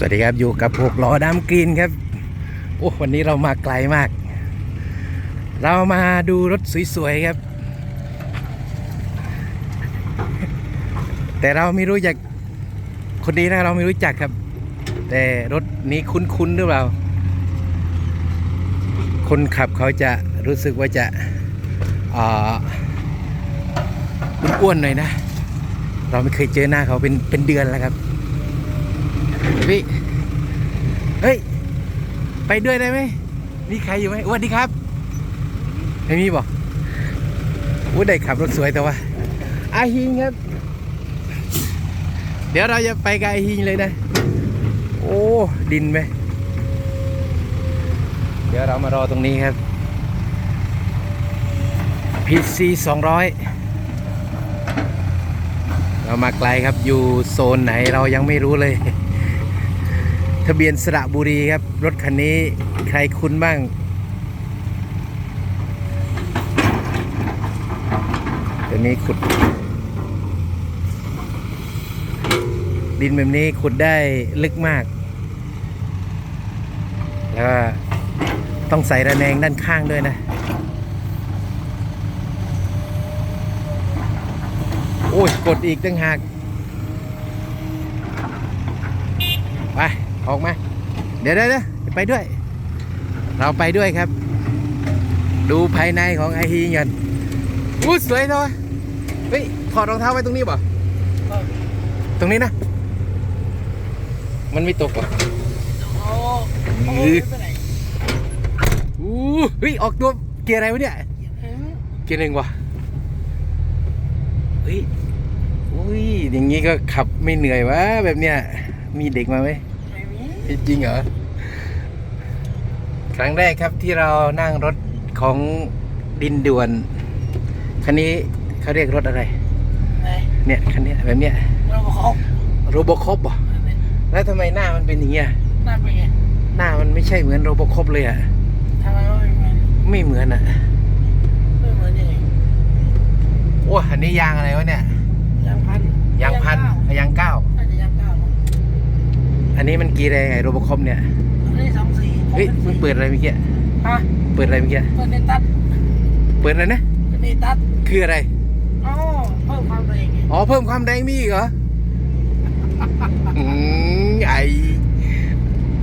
สวัสดีครับอยู่กับหกล้อดำกรีนครับโอ้วันนี้เรามาไกลมาก เรามาดูรถสวยๆครับ แต่เราไม่รู้จักคนนี้นะเราไม่รู้จักครับ แต่รถนี้คุ้นๆหรือเปล่า คนขับเขาจะรู้สึกว่าจะอ่าอ้วนๆหน่อยนะ เราไม่เคยเจอหน้าเขาเป็นเป็นเดือนแล้วครับ พี่ เฮ้ย ไปด้วยได้ไหมมีใครอยู่ไหมสวัสดีครับ ไม่มีบอกอู้ได้ขับรถสวยแต่ว่าอาฮิงครับ เดี๋ยวเราจะไปกับอาฮิงเลยนะ โอ้ ดินไหม เดี๋ยวเรามารอตรงนี้ครับ PC 200 เรามาไกลครับอยู่โซนไหนเรายังไม่รู้เลย ทะเบียนสระบุรีครับ รถคันนี้ใครคุ้นบ้าง ตัวนี้ขุด ดินแบบนี้ขุดได้ลึกมาก แล้วต้องใส่ระแนงด้านข้างด้วยนะ โอ้ย กดอีกตั้งหาก ไป ออกมา เดี๋ยวเดี๋ยวเดี๋ยไปด้วย เราไปด้วยครับ ดูภายในของไอฮีกันอู้สวยเนาะเฮ้ยถอดรองเท้าไว้ตรงนี้ป่ะตรงนี้นะ มันไม่ตกป่ะโอ้โอ้ยไปไหนอู้เฮ้ยออกตัวเกียร์อะไรวะเนี่ยเกียร์หนึ่งวะเฮ้ยอุ้ยอย่างงี้ก็ขับไม่เหนื่อยวะแบบเนี้ยมีเด็กมาไหม ไม่มีจริงเหรอ ครั้งแรกครับที่เรานั่งรถของดินด่วน คันนี้เขาเรียกรถอะไรไหนเนี่ยคันเนี้ยแบบเนี้ยเราบอกเขาโรบคอปอะแล้วทำไมหน้ามันเป็นอย่างเงี้ย หน้าเป็นไง หน้ามันไม่ใช่เหมือนโรบคอปเลยอะทำไมว่าไม่เหมือนไม่เหมือนอะไม่เหมือนยังไงโอ้อันนี้ยางอะไรวะเนี่ย ยางพัน ยางพันยางเก้าน่าจะยางเก้ามั้ง อันนี้มันกี่แรงไงโรบคอปเนี่ยอันนี้สองสี่เฮ้ยมันเปิดอะไรเมื่อกี้ฮะเปิดอะไรเมื่อกี้เปิดในตัดเปิดอะไรนะเปิดในตัดคืออะไรอ๋อเพิ่มความแรงไงอ๋อเพิ่มความแรงมีอีกเหรออืมไอ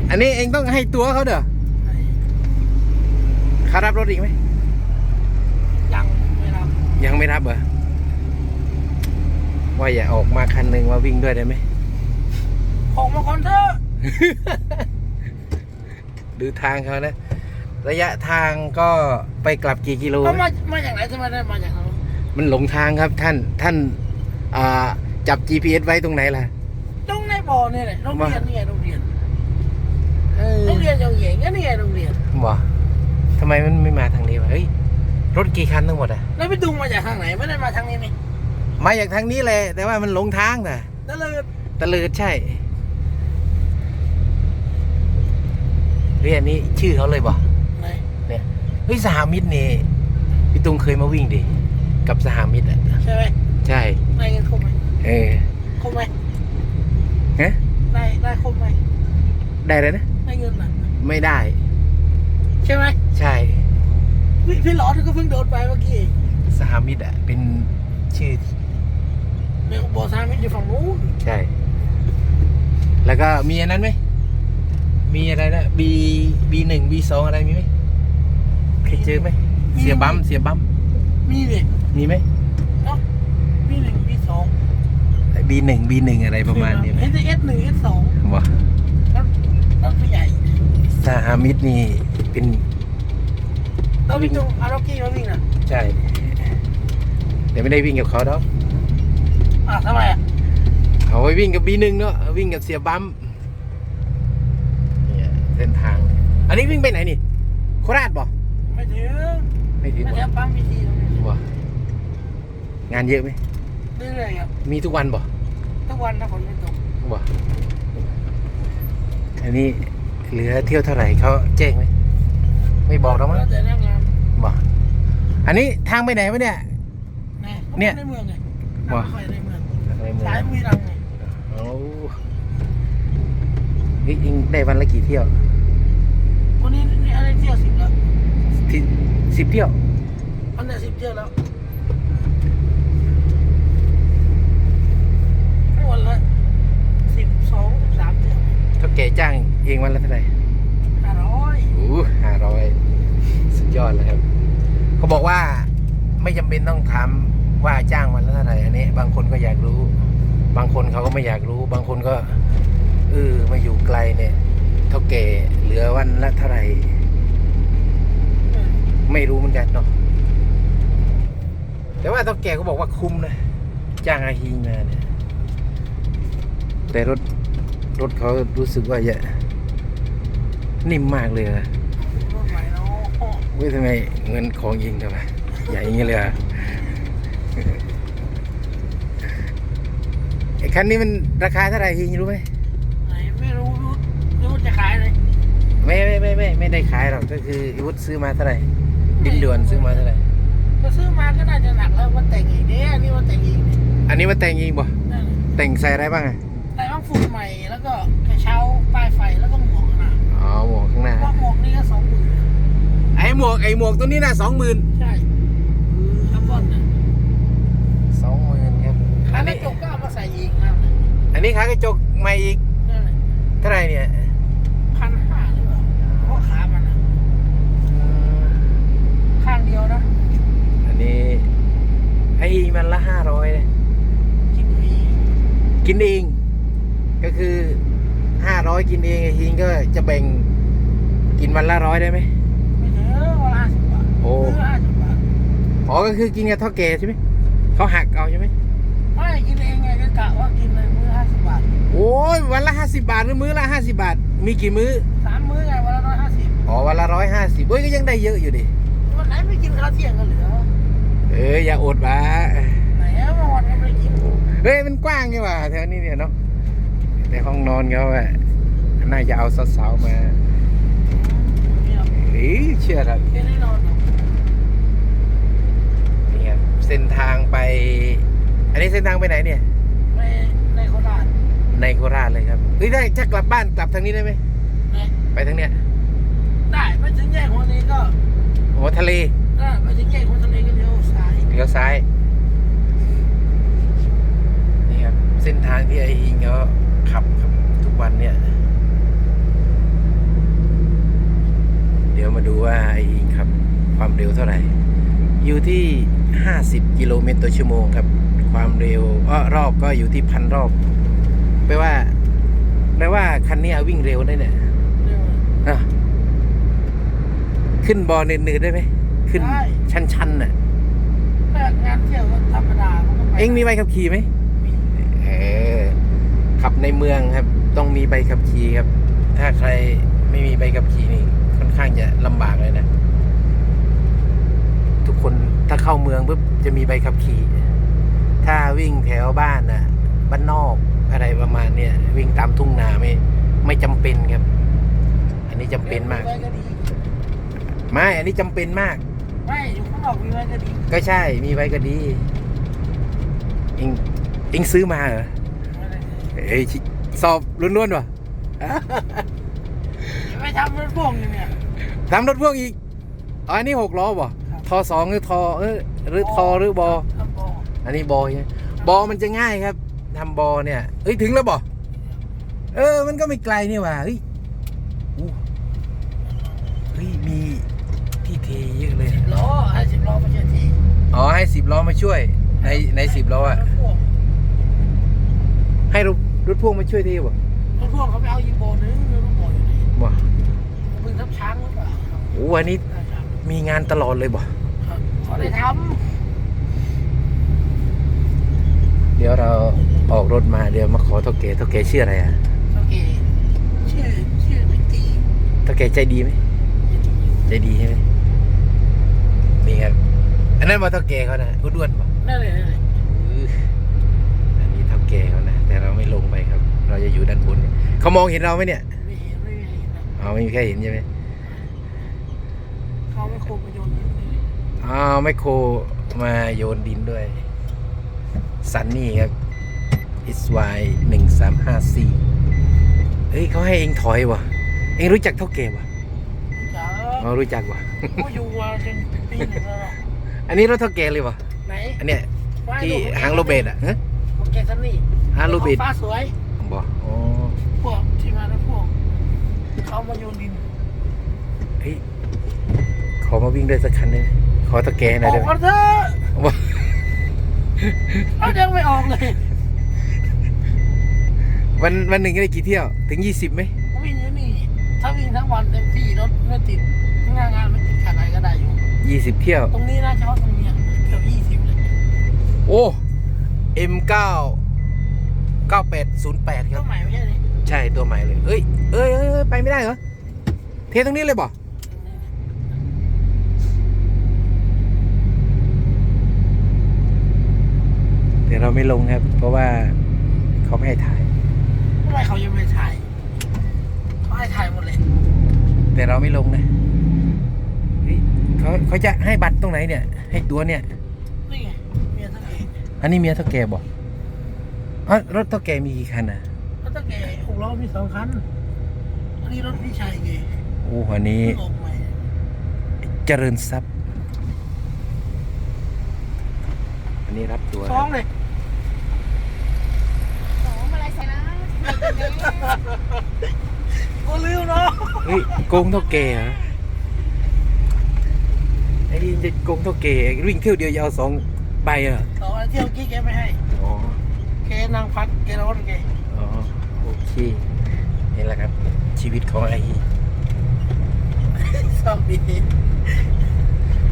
อันนี้เองต้องให้ตัวเขาเด้อไอ้เขารับรถอีกไหมยังไม่รับยังไม่รับเหรอว่าอย่าออกมาคันหนึ่งมาวิ่งด้วยได้ไหม ออกมาก่อนเถอะดูทางเขานะ ระยะทางก็ไปกลับกี่กิโล เขามานะมาจากไหนทำไมได้มาจากเขามันหลงทางครับท่านท่านอ่าจับ GPS ไว้ตรงไหนล่ะ ตรงในบ่อเนี่ยแหละโรงเรียนนี่ไงโรงเรียนเออโรงเรียนยองเหยงก็นี่ไงโรงเรียน บ่ทำไมมันไม่มาทางนี้วะเฮ้ยรถกี่คันทั้งหมดอะ แล้วพี่ดุงมาจากทางไหนไม่ได้มาทางนี้นี่มาจากทางนี้แหละแต่ว่ามันหลงทางน่ะนั่นเลย ตะเลิดใช่ เฮ้ยอันนี้ชื่อเขาเลยบ่ไหนเนี่ยเฮ้ยสหมิตรนี่พี่ตุงเคยมาวิ่งดิกับสหมิตรอะใช่ไหมใช่ได้เงินครบไหมเออครบไหมฮะได้ได้ครบไหมได้แล้วนะได้เงินอะไม่ได้ ใช่ไหมใช่พี่พี่หลอดก็เพิ่งโดนไปเมื่อกี้เองสหมิตรอะเป็นชื่อเดี๋ยวบอกทางมิตรอยู่ฝั่งนู้นใช่ แล้วก็มีอันนั้นไหม มีอะไรนะ B B หนึ่ง B สองอะไรมีไหมเคยเจอไหมเสียบัมเสียบัมมีดิมีไหมเนาะมีหนึ่งมีสอง B หนึ่ง B หนึ่งอะไรประมาณนี้ไหมเอสเอสหนึ่งเอสสองบ่รถรถผู้ใหญ่สหมิตรนี่เป็นเราวิ่งตรงอาร์ล็อกกี้มาวิ่งน่ะใช่แต่ไม่ได้วิ่งกับเขาดอกอะทำไมอะเอาไว้วิ่งกับบีหนึ่งเนาะวิ่งกับเสียบัม เนี่ยเส้นทาง อันนี้วิ่งไปไหนนี่ โคราชบ่ไม่ถึงไม่ถึงไม่บ่แถวปั๊มพีทีตรงนี้บ่งานเยอะไหมเรื่อยๆครับมีทุกวันบ่ทุกวันถ้าฝนไม่ตกบ่อันนี้เหลือเที่ยวเท่าไหร่เขาแจ้งไหมไม่บอกแล้วมั้งแล้วแต่หน้างานบ่อันนี้ทางไปไหนวะเนี่ยแน่เนี่ยในเมืองไงว่ะนั่งรถไฟในเมืองอะไรเมืองสายบุรีรัมย์ไง เอาเฮ้ยเองได้วันละกี่เที่ยววันนี้นี่อะไรเที่ยวสิบแล้วที่สิบเที่ยวอันเนี้ยสิบเที่ยวแล้ววันละสิบสองสิบสามเที่ยวเท่าแก่จ้างเองวันละเท่าไหร่ห้าร้อยโอ้ห้าร้อยสุดยอดเลยครับ เขาบอกว่าไม่จำเป็นต้องถามว่าจ้างวันละเท่าไหร่อันนี้ บางคนก็อยากรู้ บางคนเขาก็ไม่อยากรู้ บางคนก็ เออมาอยู่ไกลเนี่ยเท่าแก่เหลือวันละเท่าไหร่ไม่รู้เหมือนกันเนาะแต่ว่าเท่าแก่ก็บอกว่าคุ้มนะจ้างอาฮีมาเนี่ยแต่รถรถเขารู้สึกว่าจะนิ่มมากเลยอะเนะเว้ยทำไมเงินของยิงทำไมใหญ่อย่างเงี้เลยอะไอ้คันนี้มันราคาเท่าไหร่ยิงรู้ไหม ไหนไม่รู้รู้รู้จะขายเลย ไม่ไม่ไม่ไม่ไม่ได้ขายหรอกก็คืออีวุฒซื้อมาเท่าไหร่ดินด่วนซื้อมาเท่าไหร่ก็ซื้อมาก็น่าจะหนักแล้วมาแต่งอีกเนี่ยอันนี้มาแต่งอีกเนี่ยอันนี้มาแต่งยิงบ่นั่นแหละแต่งใส่อะไรบ้างอะแต่ว่าฝุ่นใหม่แล้วก็กระเช้าป้ายไฟแล้วก็หมวกนะอ๋อหมวกข้างหน้า ว่าหมวกนี่ก็สองหมื่นไอ้หมวกไอ้หมวกตัวนี้น่ะสองหมื่นใช่คาร์บอนนะสองหมื่นครับแล้อัวนกระนี้จกก็เอามาใส่อีกนะอันนี้ขากระจกใหม่อีกนั่นแหละเท่าไหร่เนี่ย พันห้าหรือเปล่าเพราะขามันอะข้างเดียวนะอันนี้ไอ้มันละห้าร้อยเลยกินฟรีกินเองก็คือห้าร้อยกินเองไอ้ฮิงก็จะแบ่งกินวันละร้อยได้ไหมไม่ถึงวันละห้าสิบบาทโอ้ซื้ห้าสิบบาทอ๋อก็คือกินกับเท่าแก่ใช่ไหมเขาหักเอาใช่ไหมไม่กินเองไงก็กะว่ากินเลยมื้อห้าสิบบาทโอ้ยวันละห้าสิบาทหรือมื้อละห้าสิบาท มีกี่มื้อสามมื้อไงวันละร้อยห้าสิบอ๋อวันละร้อยห้าสิบเฮ้ยก็ยังได้เยอะอยู่ดิ วันไหนไม่กินข้าวเที่ยงกันเหลือเอออย่าอดวะไหนอะเมื่อวันก็ไม่ได้กินเฮ้ยมันกว้างนี่หว่าแถวนี้เนี่ยเนาะในห้องนอนเขาอะน่าจะเอาสาวๆมาไม่หรอกเอ้ยเชื่อครับแค่ได้นอนหรอกนี่ครับเส้นทางไป อันนี้เส้นทางไปไหนเนี่ยไม่ในโคราชในโคราชเลยครับเฮ้ยได้จะกลับบ้านกลับทางนี้ได้ไหมไหนไปทางเนี้ยได้ไปถึงแยกหัวนี้ก็ โอ้ทะเลได้ไปถึงแยกหัวทะเลก็เลี้ยวซ้ายเลี้ยวซ้ายนี่ครับเส้นทางที่ไอ้อิงเขาขับครับทุกวันเนี่ย เดี๋ยวมาดูว่าไอ้อิงขับ ความเร็วเท่าไหร่ อยู่ที่ 50 กิโลเมตรต่อชั่วโมงครับ ความเร็วเอ้อรอบก็อยู่ที่พันรอบแปลว่าแปลว่าคันนี้วิ่งเร็วได้เนี่ย เร็ว อะ ขึ้นบอเนืดๆได้ไหม ขึ้นได้ ชันๆน่ะแต่งานเที่ยวก็ธรรมดามันก็ไปเอ็งมีใบขับขี่ไหมมีเออ ขับในเมืองครับ ต้องมีใบขับขี่ครับ ถ้าใครไม่มีใบขับขี่นี่ค่อนข้างจะลำบากเลยนะ ทุกคนถ้าเข้าเมืองปุ๊บจะมีใบขับขี่ ถ้าวิ่งแถวบ้านน่ะ บ้านนอกอะไรประมาณเนี้ยวิ่งตามทุ่งนาไม่ไม่จำเป็นครับ อันนี้จำเป็นมาก ไว้ก็ดี ไม่อันนี้จำเป็นมาก ไม่อยู่ข้างนอกมีไว้ก็ดีก็ใช่มีไว้ก็ดีเองเองซื้อมาเหรอไม่ได้เอ้ยชิสอบล้วนๆวะไม่ทำรถพ่วงอยู่เนี่ย ทำรถพ่วงอีกอ๋ออันนี้หกล้อบ่ครับทอสองหรือทอเออหรือทอหรือบอ ทำบออันนี้บอใช่ไหมบอมันจะง่ายครับทำบอเนี่ยเอ้ยถึงแล้วบ่เออ มันก็ไม่ไกลนี่หว่าเฮ้ยอู้เฮ้ยมีที่เทเยอะเลย สิบล้อให้สิบล้อไม่ใช่ที อ๋อให้สิบล้อมาช่วย ในในสิบล้ออะรถพ่วงให้รถรถพ่วงมาช่วยเทบ่รถพ่วงเขาไปเอายีโบนึงรถพ่วงอยู่ไหนบ่บึงทับช้างหรือเปล่าโอ้อันนี้ได้ครับมีงานตลอดเลยบ่ครับเขาได้ทเดี๋ยวเราออกรถมาเดี๋ยวมาขอเท่าแก่เท่าแก่ชื่ออะไรอะำโอเคชื่อชื่อวิตีเท่าแก่ใจดีไหม ใจดีใช่ไหมนี่ครับ อันนั้นมาเท่าแก่เขานะอ้วนๆป่ะนั่นเลยนั่นเลยอันนี้เท่าแก่เขานะแต่เราไม่ลงไปครับ เราจะอยู่ด้านบนเนี่ยเขามองเห็นเราไหมเนี่ยไม่เห็นไม่เห็นนะอ๋อไม่มีใครเห็นใช่ไหมเขาไม่โคประโยชน์อยู่นี่อ๋อไมโครมาโยนดินด้วยซันนี่ครับ SY หนึ่งสามห้าสี่เอ้ยเขาให้เองถอยวะเองรู้จักเท่าแก่วะจ๋าอ๋อรู้จักวะกูอยู่มาจนปีหนึ่งแล้วล่ะอั นนี้รถเท่าแก่เลยวะไหนอันเนี้ยว่ที่ดูหางโรเบตอะฮะโอเคซันนี่หางโรเบตฟ้าสวยบอกอ๋อพวกที่มาแล้วพวกเขามาโยนดินเฮ้ยขอมาวิ่งด้วยสักคันหนึงขอเท่าแก่หน่ออยอได้กไหมมาเถอะบอกเขายังไม่ออกเลย วันวันหนึ่งได้กี่เที่ยว ถึงยี่สิบไหมวิ่งอยู่นี่ ถ้าวิ่งทั้งวันเต็มที่รถไม่ติดงานงานไม่ติดขัดอะไรก็ได้อยู่ ยี่สิบเที่ยว ตรงนี้นะเฉพาะตรงเนี้ยเกือบยี่สิบเลยโอ้ M9 9808คก็รับใหม่ไม่ใช่เลยใช่ตัวใหม่เลยเอ้ยเอ้ยเอ้ยเอ้ยไปไม่ได้เหรอ เทตรงนี้เลยบ่เดี๋ยวเราไม่ลงครับ เพราะว่าเขาไม่ให้ถ่าย ทำไมเขายังไม่ถ่ายเขาให้ถ่ายหมดเลยแต่เราไม่ลงนะเฮ้ย เขาเขาจะให้บัตรตรงไหนเนี่ย ให้ตัวเนี่ย นี่ไงเมียทั้งเองอันนี้เมียเท่าแก่บอกอ๋อรถเท่าแก่มีกี่คันอะแล้วตั้งแต่หกล้อมีสองคันอันนี้รถพี่ชายไงโอ้อันนี้ เพิ่งออกใหม่เจริญทรัพย์ อันนี้รับตัวฟ้องเลยสองอะไรใส่นะก็ลืมเนาะ เฮ้ยโกงเท่าแก่เหรอไอ้นี่จะโกงเท่าแก่วิ่งเที่ยวเดียวจะเอาสองใบเหรอต่อไปเที่ยวกี้แกไม่ให้อ๋อแกนั่งพักแกร้อนแกอ๋อโอเคนี่แหละครับ ชีวิตของไอ้ ชอบดี